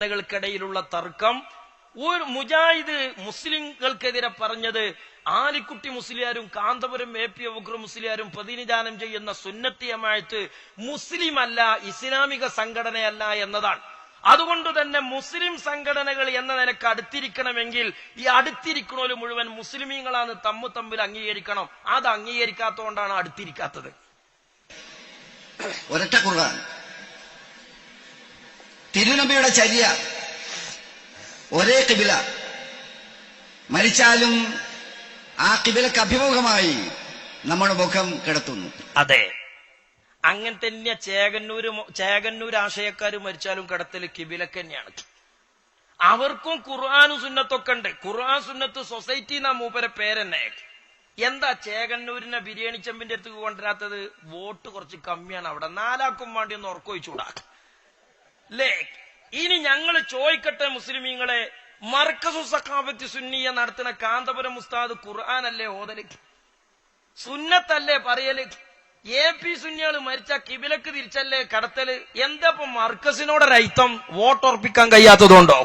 സംഘടനകൾക്കിടയിലുള്ള തർക്കം. ഒരു മുജാഹിദ് മുസ്ലിങ്ങൾക്കെതിരെ പറഞ്ഞത് ആലിക്കുട്ടി മുസ്ലിയാരും കാന്തപുരം എ പി ഉഗ്ര മുസ്ലിയാരും പ്രതിനിധാനം ചെയ്യുന്ന സുന്നത്തിയമായിട്ട് മുസ്ലിം അല്ല ഇസ്ലാമിക സംഘടനയല്ല എന്നതാണ്. അതുകൊണ്ട് തന്നെ മുസ്ലിം സംഘടനകൾ എന്ന നിലയ്ക്ക് അടുത്തിരിക്കണമെങ്കിൽ ഈ അടുത്തിരിക്കണോൽ മുഴുവൻ മുസ്ലിമീങ്ങളാണ് തമ്മു തമ്മിൽ അംഗീകരിക്കണം. അത് അംഗീകരിക്കാത്തതുകൊണ്ടാണ് അടുത്തിരിക്കാത്തത്. ഒരൊറ്റ ഖുർആൻ തിരുനബിയുടെ ചര്യ. ഒരേ കിബില. മരിച്ചാലും ആ കിബിലക്ക് അഭിമുഖമായി നമ്മുടെ മുഖം കിടത്തുന്നു. അതെ. അങ്ങനെ തന്നെ ചേകന്നൂര് ചേകന്നൂർ ആശയക്കാർ മരിച്ചാലും കിടത്തൽ കിബിലക്ക് തന്നെയാണ്. അവർക്കും ഖുർആാനും സുന്നത്തൊക്കെ ഉണ്ട്. ഖുർആൻ സുന്നത്ത് സൊസൈറ്റി എന്നാ മൂപ്പരെ പേരെന്നെ. എന്താ ചേകന്നൂരിനെ ബിരിയാണി ചെമ്പിന്റെ അടുത്ത് കൊണ്ടുവരാത്തത്? വോട്ട് കുറച്ച് കമ്മിയാണ് അവിടെ. നാലാക്കും വേണ്ടി ഒന്ന് ഉറക്കൊഴിച്ചൂടാ അല്ലേ ഇനി ഞങ്ങൾ ചോദിക്കട്ടെ മുസ്ലിമീങ്ങളെ മർക്കസു സഖാബത്ത് സുന്നിയ നടത്തുന്ന കാന്തപുരം ഉസ്താദ് ഖുർആാനല്ലേ ഓതൽ? സുന്നത്തല്ലേ പറയൽ? എ പി സുന്നികൾ മരിച്ച കിബിലക്ക് തിരിച്ചല്ലേ കടത്തൽ? എന്താ ഇപ്പൊ മർക്കസിനോടൊരൈത്തം വോട്ടുറപ്പിക്കാൻ കഴിയാത്തതുകൊണ്ടോ?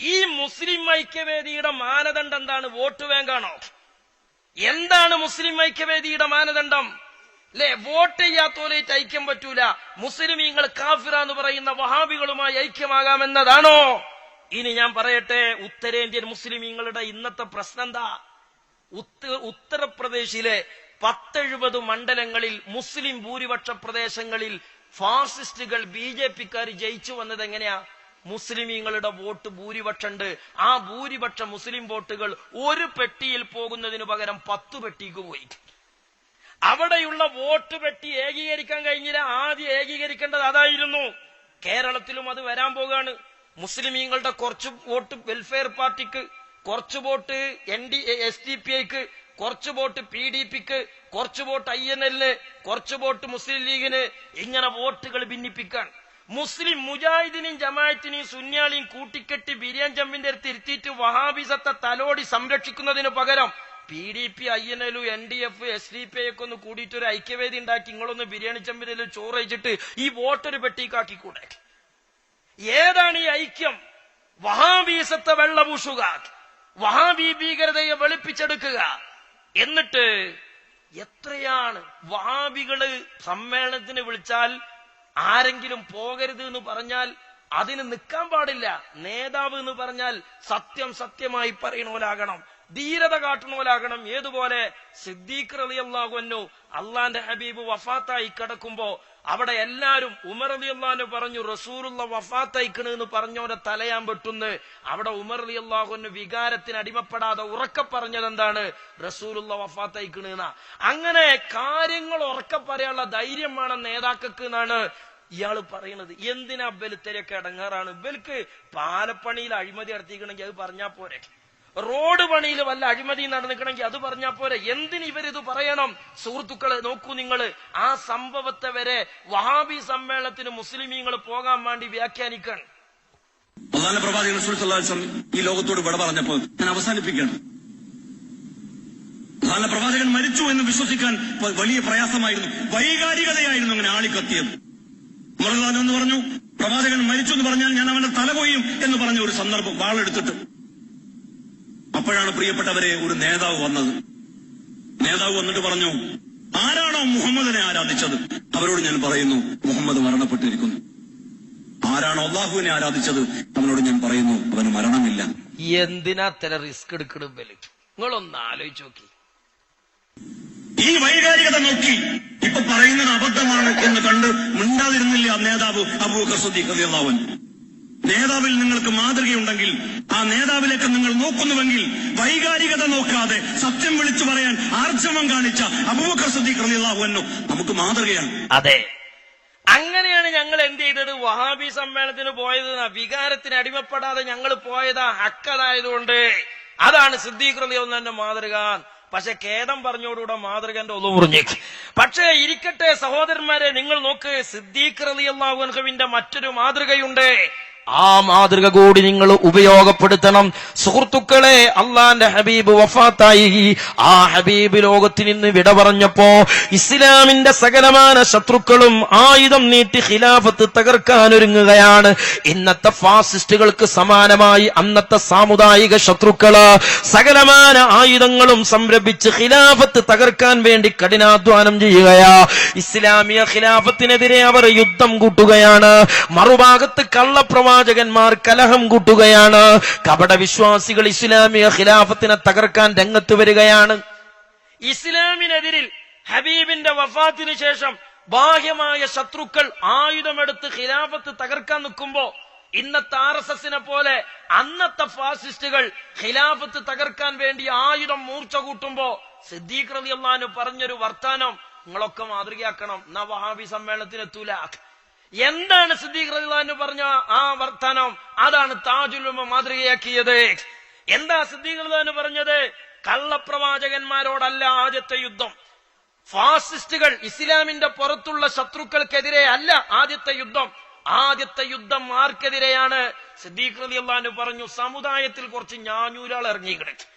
ഈ മുസ്ലിം ഐക്യവേദിയുടെ മാനദണ്ഡം എന്താണ്? വോട്ട് വേങ്കാണോ എന്താണ് മുസ്ലിം ഐക്യവേദിയുടെ മാനദണ്ഡം? അല്ലെ വോട്ട് ചെയ്യാത്തോലേറ്റ് ഐക്യം പറ്റൂല. മുസ്ലിമീങ്ങൾ കാഫിറ എന്ന് പറയുന്ന വഹാബികളുമായി ഐക്യമാകാമെന്നതാണോ? ഇനി ഞാൻ പറയട്ടെ ഉത്തരേന്ത്യൻ മുസ്ലിമീങ്ങളുടെ ഇന്നത്തെ പ്രശ്നം എന്താ ഉത്ത ഉത്തർപ്രദേശിലെ പത്തെഴുപത് മണ്ഡലങ്ങളിൽ മുസ്ലിം ഭൂരിപക്ഷ പ്രദേശങ്ങളിൽ ഫാസിസ്റ്റുകൾ ബി ജെ പിക്കാർ ജയിച്ചു വന്നത് എങ്ങനെയാ മുസ്ലിമീങ്ങളുടെ വോട്ട് ഭൂരിപക്ഷമുണ്ട് ആ ഭൂരിപക്ഷ മുസ്ലിം വോട്ടുകൾ ഒരു പെട്ടിയിൽ പോകുന്നതിന് പകരം പത്തു പെട്ടിക്ക് പോയി. അവിടെയുള്ള വോട്ട് പെട്ടി ഏകീകരിക്കാൻ കഴിഞ്ഞില്ല. ആദ്യം ഏകീകരിക്കേണ്ടത് അതായിരുന്നു. കേരളത്തിലും അത് വരാൻ പോകുകയാണ് മുസ്ലിമീങ്ങളുടെ കുറച്ച് വോട്ട് വെൽഫെയർ പാർട്ടിക്ക് കുറച്ച് vote N D S D P ഐക്ക് കുറച്ച് വോട്ട് പി ഡി പിക്ക് കുറച്ച് വോട്ട് ഐ എൻ എല്ലിന് കുറച്ച് വോട്ട് മുസ്ലിം ലീഗിന് ഇങ്ങനെ വോട്ടുകൾ ഭിന്നിപ്പിക്കാൻ. മുസ്ലിം മുജാഹിദിനെയും ജമായത്തിനെയും സുന്യാളിയും കൂട്ടിക്കെട്ടി ബിരിയാൻ ചമ്പിന്റെ അടുത്ത് ഇരുത്തിയിട്ട് വഹാബിസത്തെ തലോടി സംരക്ഷിക്കുന്നതിന് പകരം P D P I N L N D F S D P ഒക്കെ ഒന്ന് കൂടിയിട്ട് ഒരു ഐക്യവേദി ഉണ്ടാക്കി നിങ്ങളൊന്ന് ബിരിയാണി ചമ്പിനിൽ ചോറ് വെച്ചിട്ട് ഈ വോട്ടൊരു പെട്ടിക്കാക്കിക്കൂടെ ഏതാണ് ഈ ഐക്യം? വഹാബീസത്തെ വെള്ളപൂശുക വഹാബി ഭീകരതയെ വെളുപ്പിച്ചെടുക്കുക. എന്നിട്ട് എത്രയാണ് വഹാബികൾ സമ്മേളനത്തിന് വിളിച്ചാൽ ആരെങ്കിലും പോകരുത് എന്ന് പറഞ്ഞാൽ അതിന് നിൽക്കാൻ പാടില്ല. നേതാവ് എന്ന് പറഞ്ഞാൽ സത്യം സത്യമായി പറയണോലാകണം ധീരത കാട്ടണോലാകണം ഏതുപോലെ? സിദ്ദീഖ് റളിയല്ലാഹു അള്ളാന്റെ ഹബീബ് വഫാത്തായി കിടക്കുമ്പോ അവിടെ എല്ലാരും ഉമർ അലി അള്ളഹാന് പറഞ്ഞു റസൂറുള്ള വഫാത്തയക്കണ് എന്ന് പറഞ്ഞോരെ തലയാൻ പെട്ടുന്ന്. അവിടെ ഉമർ അലി അള്ളാഹുന് വികാരത്തിന് അടിമപ്പെടാതെ ഉറക്ക പറഞ്ഞത് എന്താണ്? റസൂറുള്ള വഫാത്തയക്കണ് എന്നാ. അങ്ങനെ കാര്യങ്ങൾ ഉറക്ക പറയാനുള്ള ധൈര്യം വേണം നേതാക്കൾക്ക് എന്നാണ് ഇയാൾ പറയണത് എന്തിനാ ബലുത്തരൊക്കെ ഇടങ്ങാറാണ്? ബൽക്ക് പാലപ്പണിയിൽ അഴിമതി നടത്തിക്കണമെങ്കിൽ അത് പറഞ്ഞാ പോരെ. റോഡ് പണിയിൽ വല്ല അഴിമതി നടന്നിക്കണമെങ്കിൽ അത് പറഞ്ഞാ പോരെ. എന്തിന് ഇവരിത് പറയണം? സുഹൃത്തുക്കളെ നോക്കൂ നിങ്ങൾ ആ സംഭവത്തെ വരെ വഹാബി സമ്മേളനത്തിന് മുസ്ലിമീങ്ങൾ പോകാൻ വേണ്ടി വ്യാഖ്യാനിക്കാൻ. പ്രധാന പ്രവാചകൻ ഈ ലോകത്തോട് വിട പറഞ്ഞപ്പോൾ ഞാൻ അവസാനിപ്പിക്കണം പ്രധാന പ്രവാചകൻ മരിച്ചു എന്ന് വിശ്വസിക്കാൻ വലിയ പ്രയാസമായിരുന്നു. വൈകാരികതയായിരുന്നു അങ്ങനെ ആളിക്കത്തിയത്. ഉമർദാൻ എന്ന് പറഞ്ഞു പ്രവാചകൻ മരിച്ചു എന്ന് പറഞ്ഞാൽ ഞാൻ അവന്റെ തല കൊയ്യും എന്ന് പറഞ്ഞ ഒരു സന്ദർഭം വാളെടുത്തിട്ട് അപ്പോഴാണ് പ്രിയപ്പെട്ടവരെ ഒരു നേതാവ് വന്നത്. നേതാവ് വന്നിട്ട് പറഞ്ഞു ആരാണോ മുഹമ്മദിനെ ആരാധിച്ചത്? അവരോട് ഞാൻ പറയുന്നു മുഹമ്മദ് മരണപ്പെട്ടിരിക്കുന്നു. ആരാണോ അള്ളാഹുവിനെ ആരാധിച്ചത്? അവനോട് ഞാൻ പറയുന്നു അവന് മരണമില്ല. എന്തിനാ തല റിസ്ക് എടുക്കണം നിങ്ങളൊന്ന് ആലോചിച്ച് നോക്കി. ഈ വൈകാരികത നോക്കി. ഇപ്പൊ പറയുന്നത് അബദ്ധമാണ് എന്ന് കണ്ട് മിണ്ടാതിരുന്നില്ല നേതാവ് അബൂബക്കർ സുദ്ദീഖ് അൻഹു. നേതാവിൽ നിങ്ങൾക്ക് മാതൃകയുണ്ടെങ്കിൽ ആ നേതാവിലേക്ക് നിങ്ങൾ നോക്കുന്നുവെങ്കിൽ വൈകാരികത നോക്കാതെ സത്യം വിളിച്ചു പറയാൻ ആർജവം കാണിച്ച അബൂബക്കർ സദ്ദീഖ് റളിയല്ലാഹു അൻഹു നമുക്ക് മാതൃകയാണ്. അതെ. അങ്ങനെയാണ് ഞങ്ങൾ എന്ത് ചെയ്തത്? വഹാബി സമ്മേളനത്തിന് പോയത് വികാരത്തിന് അടിമപ്പെടാതെ ഞങ്ങൾ പോയതാ ഹക്കതായതുകൊണ്ട് അതാണ് സിദ്ദീഖ് റളിയല്ലാഹുവിന്റെ മാതൃക. പക്ഷെ ഖേദം പറഞ്ഞോടുകൂടെ മാതൃകന്റെ ഒന്നു മുറിഞ്ഞേക്ക് പക്ഷേ ഇരിക്കട്ടെ സഹോദരന്മാരെ നിങ്ങൾ നോക്ക് സിദ്ദീഖ് റളിയല്ലാഹുവിന്റെ മറ്റൊരു മാതൃകയുണ്ട്. ആ മാതൃക കൂടി നിങ്ങൾ ഉപയോഗപ്പെടുത്തണം. സുഹൃത്തുക്കളെ അള്ളാന്റെ ഹബീബ് വഫാത്തായി. ആ ഹബീബ് ലോകത്തിൽ നിന്ന് വിട പറഞ്ഞപ്പോ ഇസ്ലാമിന്റെ സകലമാന ശത്രുക്കളും ആയുധം നീട്ടി ഖിലാഫത്ത് തകർക്കാൻ ഒരുങ്ങുകയാണ് ഇന്നത്തെ ഫാസിസ്റ്റുകൾക്ക് സമാനമായി അന്നത്തെ സാമുദായിക ശത്രുക്കൾ സകലമാന ആയുധങ്ങളും സംരംഭിച്ച് ഖിലാഫത്ത് തകർക്കാൻ വേണ്ടി കഠിനാധ്വാനം ചെയ്യുകയാ. ഇസ്ലാമിയ ഖിലാഫത്തിനെതിരെ അവർ യുദ്ധം കൂട്ടുകയാണ്. മറുഭാഗത്ത് കള്ളപ്രവാചകന്മാർ കലഹം കൂട്ടുകയാണ്. കപട വിശ്വാസികൾ ഇസ്ലാമിക ഖിലാഫത്തിനെ തകർക്കാൻ രംഗത്ത് വരികയാണ്. ഇസ്ലാമിനെതിരിൽ ഹബീബിന്റെ വഫാത്തിന് ശേഷം ബാഹ്യമായ ശത്രുക്കൾ ആയുധമെടുത്ത് ഖിലാഫത്ത് തകർക്കാൻ നിൽക്കുമ്പോ ഇന്നത്തെ ആർ എസ് എസിനെ പോലെ അന്നത്തെ ഫാസിസ്റ്റുകൾ ഖിലാഫത്ത് തകർക്കാൻ വേണ്ടി ആയുധം മൂർച്ച കൂട്ടുമ്പോ സിദ്ദീഖ് റതി അള്ളഹാനു പറഞ്ഞൊരു വർത്താനം നിങ്ങളൊക്കെ മാതൃകയാക്കണം. എന്നാ വഹാബി സമ്മേളനത്തിന് എത്തൂല എന്താണ് സിദ്ദീഖ് അള്ളഹാനു പറഞ്ഞ ആ വർത്തനം അതാണ് താജുലുമ മാതൃകയാക്കിയത്. എന്താ സിദ്ദീഖ് അള്ളഹാനു പറഞ്ഞത്? കള്ളപ്രവാചകന്മാരോടല്ല ആദ്യത്തെ യുദ്ധം. ഫാസിസ്റ്റുകൾ ഇസ്ലാമിന്റെ പുറത്തുള്ള ശത്രുക്കൾക്കെതിരെ അല്ല ആദ്യത്തെ യുദ്ധം. ആദ്യത്തെ യുദ്ധം ആർക്കെതിരെയാണ്? സിദ്ദീഖ് അള്ളഹാനു പറഞ്ഞു സമുദായത്തിൽ കുറച്ച് ഞാഞ്ഞൂരാൾ ഇറങ്ങിക്കിടക്കും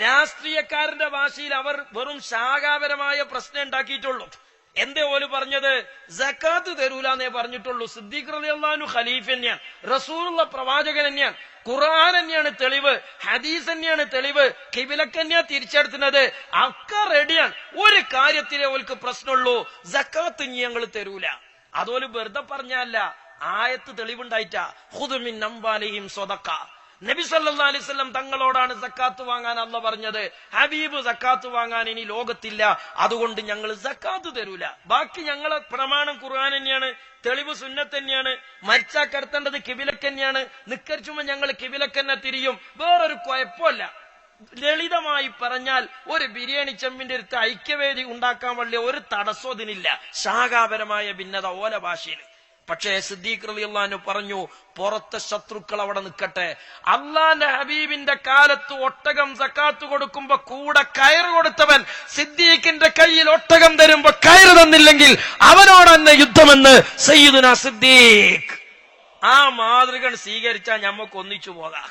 രാഷ്ട്രീയക്കാരന്റെ ഭാഷയിൽ അവർ വെറും ശാഖാപരമായ പ്രശ്നം ഉണ്ടാക്കിയിട്ടുള്ളൂ. എന്തേ ഓൽ പറഞ്ഞത്? ജക്കാത്ത് തരൂലെന്നേ പറഞ്ഞിട്ടുള്ളൂ. സിദ്ദീഖ് ഖലീഫ് തന്നെയാണ്. റസൂലുള്ള പ്രവാചകൻ തന്നെയാണ്. ഖുർആൻ തന്നെയാണ് തെളിവ്. ഹദീസ് തന്നെയാണ് തെളിവ്. കിബിലക്കന്യാ തിരിച്ചെടുത്തുന്നത്. അക്ക റെഡിയാണ്. ഒരു കാര്യത്തിലെ ഓൽക്ക് പ്രശ്നമുള്ളൂ. ജക്കാത്ത് ഇനി ഞങ്ങൾ തരൂല. അതോൽ വെറുതെ പറഞ്ഞല്ല ആയത്ത് തെളിവുണ്ടായിട്ടാ. ഹുദുമിൻ നമ്പാലയും സ്വതക്ക നബി സല്ലാ അലൈവല്ലം തങ്ങളോടാണ് സക്കാത്ത് വാങ്ങാൻ അല്ല പറഞ്ഞത്. ഹബീബ് സക്കാത്ത് വാങ്ങാൻ ഇനി ലോകത്തില്ല. അതുകൊണ്ട് ഞങ്ങൾ സക്കാത്ത് തരൂല. ബാക്കി ഞങ്ങളെ പ്രമാണം ഖുർആൻ തന്നെയാണ് തെളിവ് സുന്നത്ത് തന്നെയാണ് മരിച്ചാ കടത്തേണ്ടത് കിബിലക്ക് തന്നെയാണ്. നിക്കരിച്ചുമ്പോ ഞങ്ങൾ കിബിലക്കന്നെ തിരിയും. വേറൊരു കുഴപ്പമല്ല. ലളിതമായി പറഞ്ഞാൽ ഒരു ബിരിയാണി ചെമ്പിന്റെ അടുത്ത് ഐക്യവേദി ഉണ്ടാക്കാൻ വലിയ ഒരു തടസ്സോ ഇതിനില്ല. ശാഖാപരമായ ഭിന്നത ഓല ഭാഷയിൽ പക്ഷേ സിദ്ദീഖ് റളിയല്ലാഹു പറഞ്ഞു പുറത്തെ ശത്രുക്കൾ അവിടെ നിൽക്കട്ടെ. അള്ളാന്റെ ഹബീബിന്റെ കാലത്ത് ഒട്ടകം സക്കാത്ത് കൊടുക്കുമ്പോ കൂടെ കയറ് കൊടുത്തവൻ സിദ്ദീഖിന്റെ കയ്യിൽ ഒട്ടകം തരുമ്പോ കയറ് തന്നില്ലെങ്കിൽ അവനോട് തന്നെ യുദ്ധമെന്ന് സയ്യിദുന സിദ്ദീഖ്. ആ മാതൃകൾ സ്വീകരിച്ചാൽ ഞമ്മക്ക് ഒന്നിച്ചു പോകാം.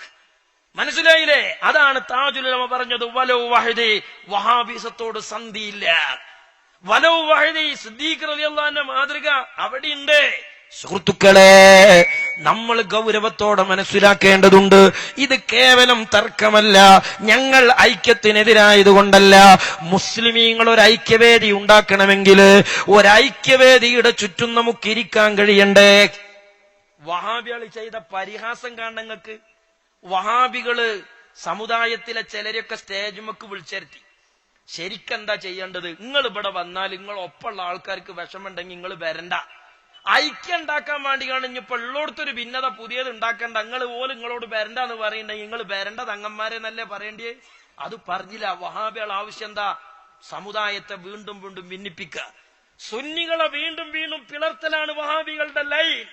മനസ്സിലായില്ലേ? അതാണ് താജുലമ പറഞ്ഞത് വലവ് വഹദി. വഹാബിസത്തോട് സന്ധിയില്ല. വലവ് വഹദി സിദ്ദീഖ് റളിയല്ലാഹുവിന്റെ മാതൃക അവിടെയുണ്ട്. സുഹൃത്തുക്കളെ നമ്മൾ ഗൗരവത്തോടെ മനസ്സിലാക്കേണ്ടതുണ്ട് ഇത് കേവലം തർക്കമല്ല ഞങ്ങൾ ഐക്യത്തിനെതിരായതുകൊണ്ടല്ല. മുസ്ലിമീങ്ങൾ ഒരു ഐക്യവേദി ഉണ്ടാക്കണമെങ്കിൽ ഒരൈക്യവേദിയുടെ ചുറ്റും നമുക്ക് ഇരിക്കാൻ കഴിയണ്ടേ? വഹാബികൾ ചെയ്ത പരിഹാസം കാണങ്ങൾക്ക് വഹാബികൾ സമുദായത്തിലെ ചിലരൊക്കെ സ്റ്റേജുമക്ക് വിളിച്ചിരുത്തി. ശരിക്കെന്താ ചെയ്യേണ്ടത്? നിങ്ങൾ ഇവിടെ വന്നാൽ നിങ്ങൾ ഒപ്പമുള്ള ആൾക്കാർക്ക് വിഷമുണ്ടെങ്കിൽ നിങ്ങൾ വരണ്ട. ഐക്യം ഉണ്ടാക്കാൻ വേണ്ടിയാണ് ഇനിയിപ്പോ ഉള്ളോടത്തൊരു ഭിന്നത പുതിയത് ഉണ്ടാക്കേണ്ട. നിങ്ങൾ പോലും നിങ്ങളോട് വരണ്ട എന്ന് പറയണ്ടെങ്കിൽ നിങ്ങൾ വരണ്ട തങ്ങന്മാരെ നല്ലേ പറയണ്ടേ? അത് പറഞ്ഞില്ല. വഹാബികൾ ആവശ്യം എന്താ? സമുദായത്തെ വീണ്ടും വീണ്ടും ഭിന്നിപ്പിക്കുക. സുന്നികളെ വീണ്ടും വീണ്ടും പിളർത്തലാണ് വഹാബികളുടെ ലൈൻ.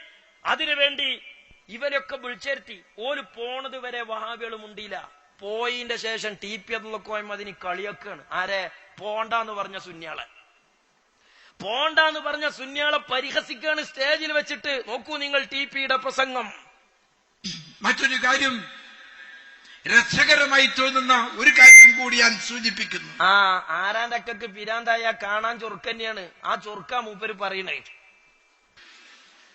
അതിനുവേണ്ടി ഇവരൊക്കെ വിളിച്ചേർത്തി. ഓൽ പോണത് വരെ വഹാബികളും ഉണ്ടില്ല പോയിന്റെ ശേഷം ടി പി അബ്ദുള്ളക്കോയം അതിന് കളിയൊക്കെയാണ് ആരെ? പോണ്ടെന്ന് പറഞ്ഞ സുന്യാളെ പോണ്ടാന്ന് പറഞ്ഞ സുന്യാളെ പരിഹസിക്കാണ് സ്റ്റേജിൽ വെച്ചിട്ട് നോക്കൂ നിങ്ങൾ ടി പിയുടെ പ്രസംഗം. മറ്റൊരു കാര്യം രസകരമായി തോന്നുന്ന ഒരു കാര്യം കൂടി ഞാൻ സൂചിപ്പിക്കുന്നു. ആ ആരാന്റെ അക്കക്ക് പിരാന്തായ കാണാൻ ചൊറുക്കന്നെയാണ്. ആ ചൊറുക്ക മൂപ്പര് പറയണേ.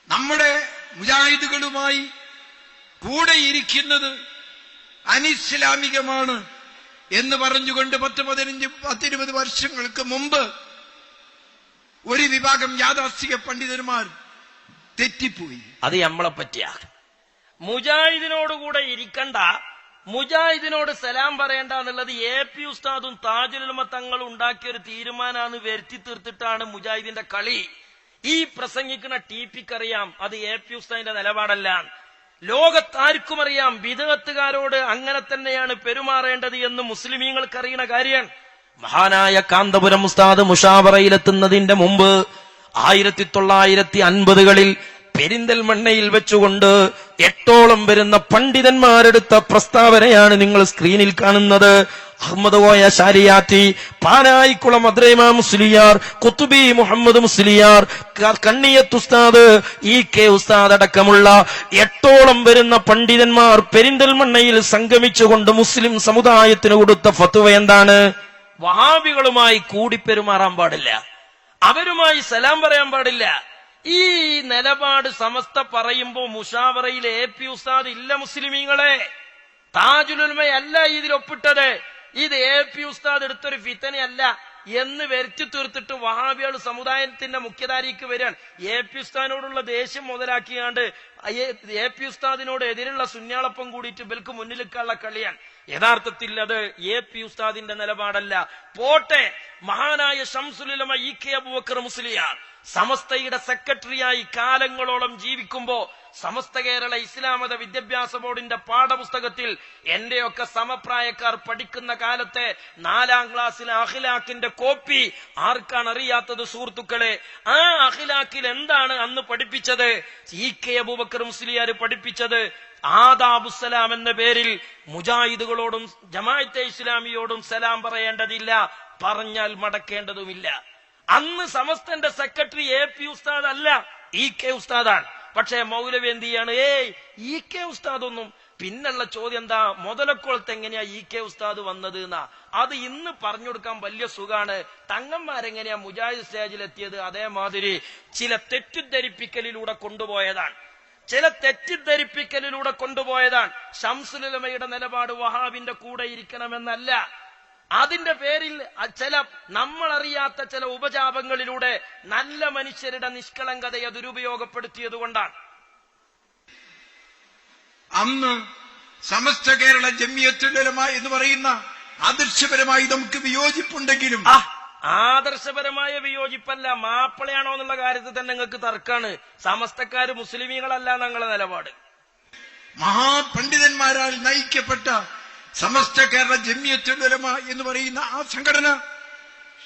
നമ്മുടെ മുജാഹിദുകളുമായി കൂടെ ഇരിക്കുന്നത് അനിസ്ലാമികമാണ് എന്ന് പറഞ്ഞുകൊണ്ട് പത്ത് പതിനഞ്ച് പത്തിരുപത് വർഷങ്ങൾക്ക് മുമ്പ് ഒരു വിഭാഗം യാഥാസ്ഥിക പണ്ഡിതന്മാർ തെറ്റിപ്പോയി. അത് നമ്മളെ പറ്റിയാ മുജാഹിദിനോടുകൂടെ ഇരിക്കണ്ട മുജാഹിദിനോട് സലാം പറയണ്ട എന്നുള്ളത് എ പി ഉസ്താദും താജുലുമ തങ്ങളും ഉണ്ടാക്കിയ ഒരു തീരുമാനമാണ് വരുത്തി തീർത്തിട്ടാണ് മുജാഹിദിന്റെ കളി. ഈ പ്രസംഗിക്കുന്ന ടി പിക്കറിയാം അത് എ പി ഉസ്താദിന്റെ നിലപാടല്ല. ലോകത്താർക്കും അറിയാം വിധത്തുകാരോട് അങ്ങനെ തന്നെയാണ് പെരുമാറേണ്ടത് എന്ന് മുസ്ലിമീങ്ങൾക്ക് അറിയണ കാര്യമാണ് മഹാനായ കാന്തപുരം ഉസ്താദ് മുഷാവറയിലെത്തുന്നതിന്റെ മുമ്പ് ആയിരത്തി തൊള്ളായിരത്തി അൻപതുകളിൽ പെരിന്തൽമണ്ണയിൽ വെച്ചുകൊണ്ട് എട്ടോളം വരുന്ന പണ്ഡിതന്മാരെടുത്ത പ്രസ്താവനയാണ് നിങ്ങൾ സ്ക്രീനിൽ കാണുന്നത്. അഹമ്മദ് കോയ ശാരിയാറ്റി പാനായിക്കുളം അദ്രൈമ മുസ്ലിയാർ കുത്തുബി മുഹമ്മദ് മുസ്ലിയാർ കണ്ണിയത്ത് ഉസ്താദ് ഇ കെ ഉസ്താദ് അടക്കമുള്ള എട്ടോളം വരുന്ന പണ്ഡിതന്മാർ പെരിന്തൽമണ്ണയിൽ സംഗമിച്ചുകൊണ്ട് മുസ്ലിം സമുദായത്തിന് കൊടുത്ത ഫത്തുവ എന്താണ്? വഹാബികളുമായി കൂടിപ്പെരുമാറാൻ പാടില്ല. അവരുമായി സലാം പറയാൻ പാടില്ല. ഈ നിലപാട് സമസ്ത പറയുമ്പോ മുഷാവറയിൽ എ പി ഉസ്താദ് ഇല്ല മുസ്ലിമീങ്ങളെ. താജുലുൽമയല്ല ഇതിൽ ഒപ്പിട്ടത് ഇത് എ പി ഉസ്താദ് എടുത്തൊരു ഫിത്തനയല്ല എന്ന് വരുത്തി തീർത്തിട്ട് വഹാബികൾ സമുദായത്തിന്റെ മുഖ്യധാരിക്ക് വരികയാണ് എ പി ഉസ്താദിനോടുള്ള ദേഷ്യം മുതലാക്കിയാണ്ട് എ പി ഉസ്താദിനോട് എതിരുള്ള സുന്യാളപ്പം കൂടിയിട്ട് ഇവൽക്ക് മുന്നിലേക്കുള്ള കളിയാണ്. യഥാർത്ഥത്തിൽ അത് എ പി ഉസ്താദിന്റെ നിലപാടല്ല. പോട്ടെ മഹാനായ ഷംസുലമ ഇ കെ അബൂബക്കർ മുസ്ലിയാർ സമസ്തയുടെ സെക്രട്ടറിയായി കാലങ്ങളോളം ജീവിക്കുമ്പോ സമസ്ത കേരള ഇസ്ലാമത വിദ്യാഭ്യാസ ബോർഡിന്റെ പാഠപുസ്തകത്തിൽ എന്റെയൊക്കെ സമപ്രായക്കാർ പഠിക്കുന്ന കാലത്തെ നാലാം ക്ലാസ്സിലെ അഖിലാക്കിന്റെ കോപ്പി ആർക്കാണ് അറിയാത്തത് സുഹൃത്തുക്കളെ? ആ അഖിലാക്കിൽ എന്താണ് അന്ന് പഠിപ്പിച്ചത്? ഇ കെ അബൂബക്കർ മുസ്ലിയാർ പഠിപ്പിച്ചത് ആദാബുസലാം എന്ന പേരിൽ മുജാഹിദുകളോടും ജമാഅത്തെ ഇസ്ലാമിയോടും സലാം പറയേണ്ടതില്ല. പറഞ്ഞാൽ മടക്കേണ്ടതുമില്ല. അന്ന് സമസ്തന്റെ സെക്രട്ടറി എ പി ഉസ്താദ് അല്ല ഇ കെ ഉസ്താദാണ്. പക്ഷേ മൗലവി എന്ത് ചെയ്യാണ്? ഏയ് ഇ കെ ഉസ്താദ് ഒന്നും പിന്നുള്ള ചോദ്യം എന്താ? മുതലക്കുളത്ത് എങ്ങനെയാ ഇ കെ ഉസ്താദ് വന്നത് എന്നാ? അത് ഇന്ന് പറഞ്ഞു കൊടുക്കാൻ വലിയ സുഖാണ്. തങ്ങന്മാരെങ്ങനെയാ മുജാഹിദ് സ്റ്റേജിൽ എത്തിയത് അതേമാതിരി ചില തെറ്റിദ്ധരിപ്പിക്കലിലൂടെ കൊണ്ടുപോയതാണ്. ചില തെറ്റിദ്ധരിപ്പിക്കലിലൂടെ കൊണ്ടുപോയതാണ്. ഷംസുലമയുടെ നിലപാട് വഹാബിന്റെ കൂടെ ഇരിക്കണമെന്നല്ല. അതിന്റെ പേരിൽ ചില നമ്മൾ അറിയാത്ത ചില ഉപജാപങ്ങളിലൂടെ നല്ല മനുഷ്യരുടെ നിഷ്കളങ്കതയെ ദുരുപയോഗപ്പെടുത്തിയത് കൊണ്ടാണ് അന്ന് സമസ്ത കേരള ജമ്മിയത്തുലമ എന്ന് പറയുന്ന ആദർശപരമായി നമുക്ക് വിയോജിപ്പുണ്ടെങ്കിലും ആദർശപരമായ വിയോജിപ്പല്ല. മാപ്പിളയാണോ എന്നുള്ള കാര്യത്തിൽ തന്നെ നിങ്ങൾക്ക് തർക്കാണ്. സമസ്തക്കാര് മുസ്ലിമീങ്ങളല്ല ഞങ്ങളെ നിലപാട്. മഹാപണ്ഡിതന്മാരാൽ നയിക്കപ്പെട്ട സമസ്ത കേരള ജമ്യത്തുലമ എന്ന് പറയുന്ന ആ സംഘടന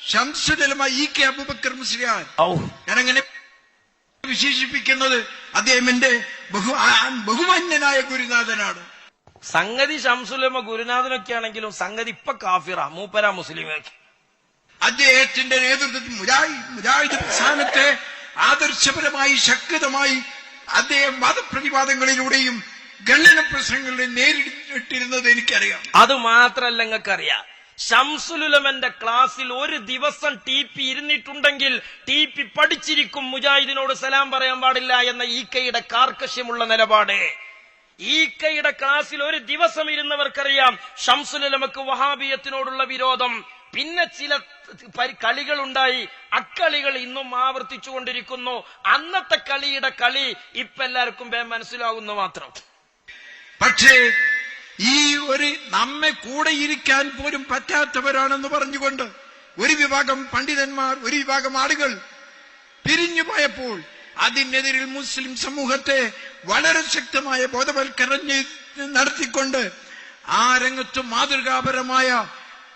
ഷംസുലമ ഇ കെ അബൂബക്കർ മുസ്ലിയാൻ ഞാനങ്ങനെ വിശേഷിപ്പിക്കുന്നത് അദ്ദേഹം എന്റെ ബഹു ആ- ബഹുമാന്യനായ ഗുരുനാഥനാണ്. സംഗതി ഷംസുലമ ഗുരുനാഥനൊക്കെ ആണെങ്കിലും സംഗതി ഇപ്പൊ കാഫിറ മൂപ്പര മുസ്ലിമേക്ക് അദ്ദേഹത്തിന്റെ നേതൃത്വത്തിൽ മുജാഹിദ് മുജാഹിദ് പ്രസ്ഥാനത്തെ ആദർശപരമായി ശക്തമായി അദ്ദേഹം വാദപ്രതിവാദങ്ങളിലൂടെയും ഖണ്ഡന പ്രശ്നങ്ങളിലും നേരിട്ടിരുന്നത് എനിക്കറിയാം. അത് മാത്രല്ല നിങ്ങൾക്കറിയാം. ഷംസുലുലമന്റെ ക്ലാസ്സിൽ ഒരു ദിവസം ടി പി ഇരുന്നിട്ടുണ്ടെങ്കിൽ ടി പി പഠിച്ചിരിക്കും മുജാഹിദിനോട് സലാം പറയാൻ പാടില്ല എന്ന ഈ കൈയുടെ കാർക്കശ്യമുള്ള നിലപാട്. ഈ കൈയുടെ ക്ലാസ്സിൽ ഒരു ദിവസം ഇരുന്നവർക്കറിയാം. ഷംസുലുലമക്ക് വഹാബിയത്തിനോടുള്ള വിരോധം. പിന്നെ ചില കളികളുണ്ടായി. അക്കളികൾ ഇന്നും ആവർത്തിച്ചുകൊണ്ടിരിക്കുന്നു. അന്നത്തെ കളിയുടെ കളി ഇപ്പൊ എല്ലാവർക്കും മനസ്സിലാവുന്നു മാത്രം. പക്ഷേ ഈ ഒരു നമ്മെ കൂടെ ഇരിക്കാൻ പോലും പറ്റാത്തവരാണെന്ന് പറഞ്ഞുകൊണ്ട് ഒരു വിഭാഗം പണ്ഡിതന്മാർ ഒരു വിഭാഗം ആളുകൾ പിരിഞ്ഞു പോയപ്പോൾ അതിനെതിരിൽ മുസ്ലിം സമൂഹത്തെ വളരെ ശക്തമായ ബോധവൽക്കരണം നടത്തിക്കൊണ്ട് ആ രംഗത്ത് മാതൃകാപരമായ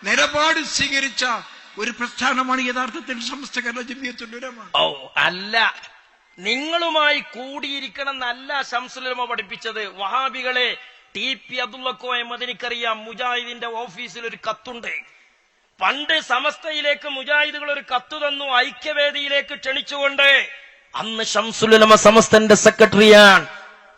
നിലപാട് സ്വീകരിച്ച ഒരു പ്രസ്ഥാനമാണ് യഥാർത്ഥത്തിൽ സമസ്ത കേരള ജമിയത്തുലമ ഓ അല്ല. നിങ്ങളുമായി കൂടിയിരിക്കണം എന്നല്ല ശംസുലമ പഠിപ്പിച്ചത്. വഹാബികളെ ടി പി അബ്ദുള്ളക്കോയ എന്നതിനിക്കറിയാം മുജാഹിദിന്റെ ഓഫീസിൽ ഒരു കത്തുണ്ട്. പണ്ട് സമസ്തയിലേക്ക് മുജാഹിദുകൾ ഒരു കത്ത് തന്നു ഐക്യവേദിയിലേക്ക് ക്ഷണിച്ചുകൊണ്ട്. അന്ന് ഷംസുലമ സമസ്തന്റെ സെക്രട്ടറിയാണ്.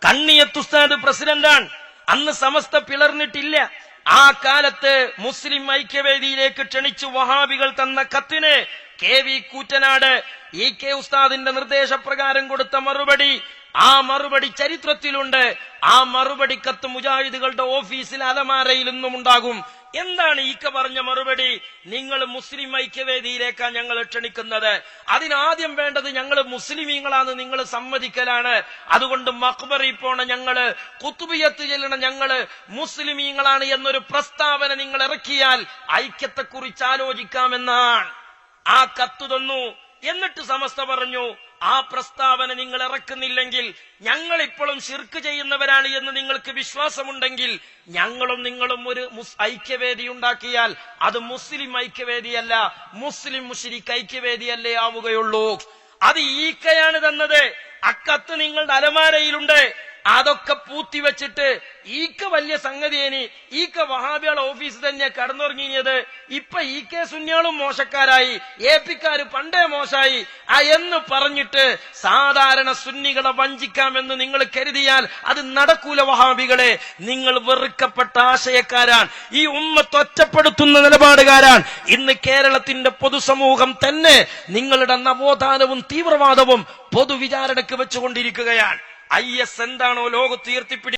കണ്ണിയത്തുസ്താദ് പ്രസിഡന്റാണ്. അന്ന് സമസ്ത പിളർന്നിട്ടില്ല. ആ കാലത്ത് മുസ്ലിം ഐക്യവേദിയിലേക്ക് ക്ഷണിച്ചു വഹാബികൾ തന്ന കത്തിന് K V Koottanad E K ഉസ്താദിന്റെ നിർദ്ദേശപ്രകാരം കൊടുത്ത മറുപടി ആ മറുപടി ചരിത്രത്തിലുണ്ട്. ആ മറുപടി കത്ത് മുജാഹിദുകളുടെ ഓഫീസിൽ അലമാരയിൽ നിന്നും ഉണ്ടാകും എന്താണ് ഈക്ക പറഞ്ഞ മറുപടി? നിങ്ങൾ മുസ്ലിം ഐക്യവേദിയിലേക്കാണ് ഞങ്ങൾ ക്ഷണിക്കുന്നത്. അതിനാദ്യം വേണ്ടത് ഞങ്ങൾ മുസ്ലിമീങ്ങളാന്ന് നിങ്ങൾ സമ്മതിക്കലാണ്. അതുകൊണ്ട് മക്ബറി പോണ ഞങ്ങൾ കുത്തുബിയത്ത് ചെല്ലണ ഞങ്ങൾ മുസ്ലിമീങ്ങളാണ് എന്നൊരു പ്രസ്താവന നിങ്ങൾ ഇറക്കിയാൽ ഐക്യത്തെക്കുറിച്ച് ആലോചിക്കാമെന്നാണ്. ആ കത്ത് തന്നു. എന്നിട്ട് സമസ്ത പറഞ്ഞു ആ പ്രസ്താവന നിങ്ങൾ ഇറക്കുന്നില്ലെങ്കിൽ ഞങ്ങൾ ഇപ്പോഴും ശിർക്ക് ചെയ്യുന്നവരാണ് എന്ന് നിങ്ങൾക്ക് വിശ്വാസമുണ്ടെങ്കിൽ ഞങ്ങളും നിങ്ങളും ഒരു ഐക്യവേദി ഉണ്ടാക്കിയാൽ അത് മുസ്ലിം ഐക്യവേദിയല്ല. മുസ്ലിം മുഷിരിക്ക് ഐക്യവേദിയല്ലേ ആവുകയുള്ളൂ. അത് ഈക്കയാണ് തന്നത്. അക്കത്ത് നിങ്ങളുടെ അലമാരയിലുണ്ട്. അതൊക്കെ പൂത്തിവെച്ചിട്ട് ഈക്ക വലിയ സംഗതിയേനി ഈക്ക വഹാബികളുടെ ഓഫീസ് തന്നെ കടന്നുറങ്ങിയത് ഇപ്പൊ ഇ കെ സുന്യാളും മോശക്കാരായി എ പിക്കാര് പണ്ടേ മോശമായി ആ എന്ന് പറഞ്ഞിട്ട് സാധാരണ സുന്നികളെ വഞ്ചിക്കാമെന്ന് നിങ്ങൾ കരുതിയാൽ അത് നടക്കൂല വഹാബികളെ. നിങ്ങൾ വെറുക്കപ്പെട്ട ആശയക്കാരാണ്. ഈ ഉമ്മത്ത് ഒറ്റപ്പെടുത്തുന്ന നിലപാടുകാരാൻ ഇന്ന് കേരളത്തിന്റെ പൊതുസമൂഹം തന്നെ നിങ്ങളുടെ നവോത്ഥാനവും തീവ്രവാദവും പൊതുവിചാരണക്ക് വെച്ചുകൊണ്ടിരിക്കുകയാണ്. ഐ എസ് എന്താണോ ലോകത്ത് ഉയർത്തിപ്പിടി